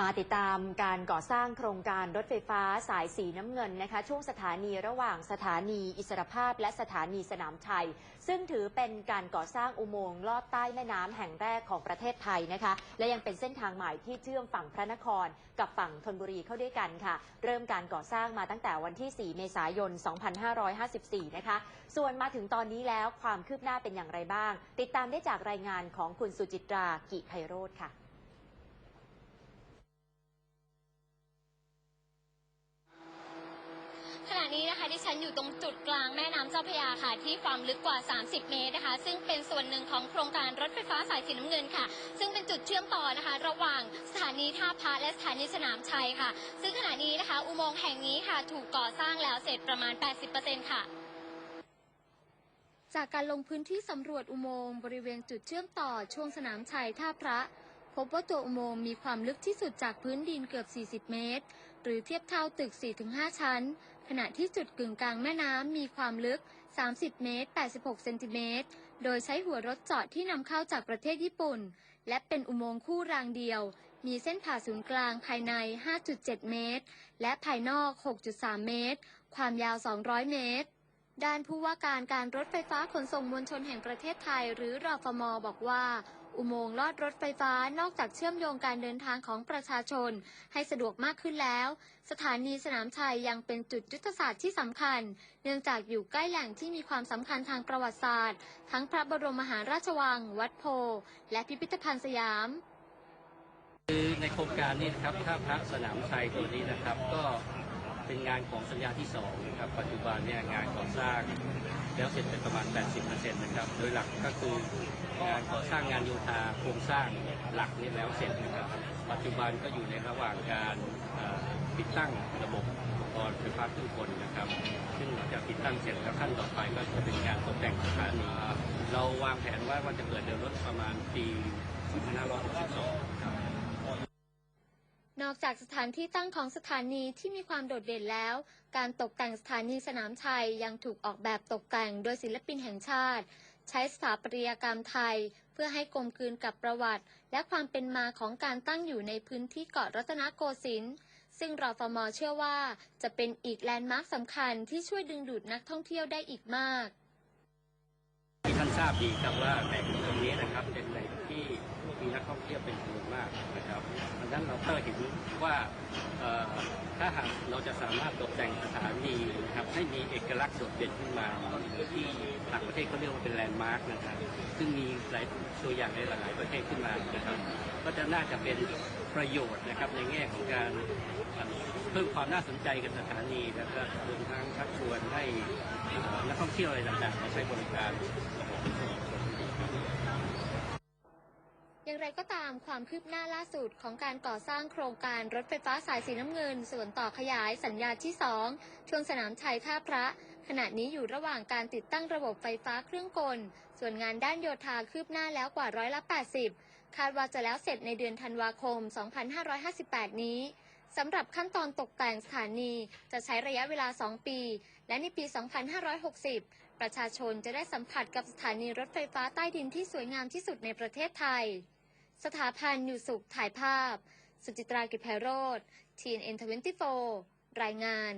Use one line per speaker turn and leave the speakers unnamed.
มาติดตามการก่อสร้างโครงการรถไฟฟ้าสายสีน้ำเงินนะคะช่วงสถานีระหว่างสถานีอิสรภาพและสถานีสนามชัย ซึ่งถือเป็นการก่อสร้างอุโมงค์ลอดใต้แม่น้ำแห่งแรกของประเทศไทยนะคะและยังเป็นเส้นทางใหม่ที่เชื่อมฝั่งพระนคร กับฝั่งธนบุรีเข้าด้วยกันค่ะ เริ่มการก่อสร้างมาตั้งแต่วันที่ 4 เมษายน 2554 นะคะส่วนมาถึงตอนนี้แล้วความคืบหน้าเป็นอย่างไรบ้าง ติดตามได้จากรายงานของคุณสุจิตรากิไพโรธค่ะ
นี้นะคะที่ฉันอยู่ตรงจุดกลางแม่น้ำเจ้าพระยาค่ะ ที่ความลึกกว่า 30 เมตรนะคะ ซึ่งเป็นส่วนหนึ่งของโครงการรถไฟฟ้าสายสีน้ำเงินค่ะ ซึ่งเป็นจุดเชื่อมต่อนะคะ ระหว่างสถานีท่าพระและสถานีสนามชัยค่ะ ซึ่งขณะนี้นะคะ อุโมงค์แห่งนี้ค่ะ ถูกก่อสร้างแล้วเสร็จประมาณ 80%ค่ะ จากการลงพื้นที่สำรวจอุโมงค์บริเวณจุดเชื่อมต่อช่วงสนามชัยท่าพระ พบว่าตัวอุโมงค์มีความลึกที่สุดจากพื้นดินเกือบ 40 เมตร หรือเทียบเท่าตึก 4-5 ชั้น ขณะที่จุดกึ่งกลางแม่น้ำมีความลึก 30 เมตร 86 เซนติเมตร โดยใช้หัวรถเจาะที่นำเข้าจากประเทศญี่ปุ่น และเป็นอุโมงค์คู่รางเดียว มีเส้นผ่าศูนย์กลางภายใน 5.7 เมตร และภายนอก 6.3 เมตร ความยาว 200 เมตร ด้านผู้ว่าการการรถไฟฟ้าขนส่งมวลชนแห่งประเทศไทย หรือรฟมบอกว่า อุโมงค์ลอดรถไฟฟ้านอกจากเชื่อมโยงการเดินทางของประชาชน ให้สะดวกมากขึ้นแล้ว สถานีสนามชัยยังเป็นจุดยุทธศาสตร์ที่สำคัญ เนื่องจากอยู่ใกล้แหล่งที่มีความสำคัญทางประวัติศาสตร์ ทั้งพระบรมมหาราชวัง วัดโพและพิพิธภัณฑ์สยาม
คือในโครงการนี้นะครับท่าพระสนามชัยตัวนี้นะครับก็ เป็นงานของสัญญาที่2นะครับปัจจุบันเนี่ยงานก่อสร้างแล้วเสร็จเป็นประมาณ 80%นะครับโดยหลักก็คืองานก่อสร้างงานโยธาโครงสร้างหลักนี่แล้วเสร็จนะครับปัจจุบันก็อยู่ในระหว่างการติดตั้งระบบอุปกรณ์ไฟฟ้าเครื่องกลนะครับ ซึ่งหลังจากติดตั้งเสร็จแล้วขั้นต่อไปก็จะเป็นการตกแต่งสถานีเราวางแผนว่าว่าจะเปิดเดินรถประมาณปี 2562ครับ
นอกจากสถานที่ตั้งของสถานีที่มีความโดดเด่นแล้ว การตกแต่งสถานีสนามชัยยังถูกออกแบบตกแต่งโดยศิลปินแห่งชาติ ใช้สถาปัตยกรรมไทย เพื่อให้กลมกลืนกับประวัติ และความเป็นมาของการตั้งอยู่ในพื้นที่เกาะรัตนโกสินทร์ซึ่งรอฟมเชื่อว่าจะเป็นอีกแลนด์มาร์คสำคัญที่ช่วยดึงดูดนักท่องเที่ยวได้อีกมาก
ทราบดีครับว่าแหล่งตรงนี้นะครับเป็นแหล่งที่มีนักท่องเที่ยวเป็นจำนวนมากนะครับดังนั้นเราก็เห็นว่าถ้าหากเราจะสามารถตกแต่งสถานีนะครับให้มีเอกลักษณ์โดดเด่นขึ้นมาที่ต่างประเทศเขาเรียกว่าเป็นแลนด์มาร์กนะครับซึ่งมีหลายตัวอย่างในหลาย ๆ ประเทศขึ้นมานะครับก็จะน่าจะเป็นประโยชน์นะครับในแง่ของการ พิ่มความน่าสนใจกับสถานีแล้วก็รวมทั้งชักชวนให้นักท่องเที่ยวอะไรต่างๆมาใช้บริการ
อย่างไรก็ตามความคืบหน้าล่าสุดของการก่อสร้างโครงการรถไฟฟ้าสายสีน้ำเงิน ส่วนต่อขยายสัญญาที่ 2 ช่วงสนามชัยท่าพระ ขณะนี้อยู่ระหว่างการติดตั้งระบบไฟฟ้าเครื่องกล ส่วนงานด้านโยธาคืบหน้าแล้วกว่าร้อยละ 80 คาดว่าจะแล้วเสร็จในเดือนธันวาคม 2558 นี้ สำหรับขั้นตอนตกแต่งสถานีจะใช้ระยะเวลา 2 ปี และในปี 2560 ประชาชนจะได้สัมผัสกับสถานีรถไฟฟ้าใต้ดินที่สวยงามที่สุดในประเทศไทย สถาพันธ์อยู่สุขถ่ายภาพ สุจิตรากิจแพโรธ TNN 24 รายงาน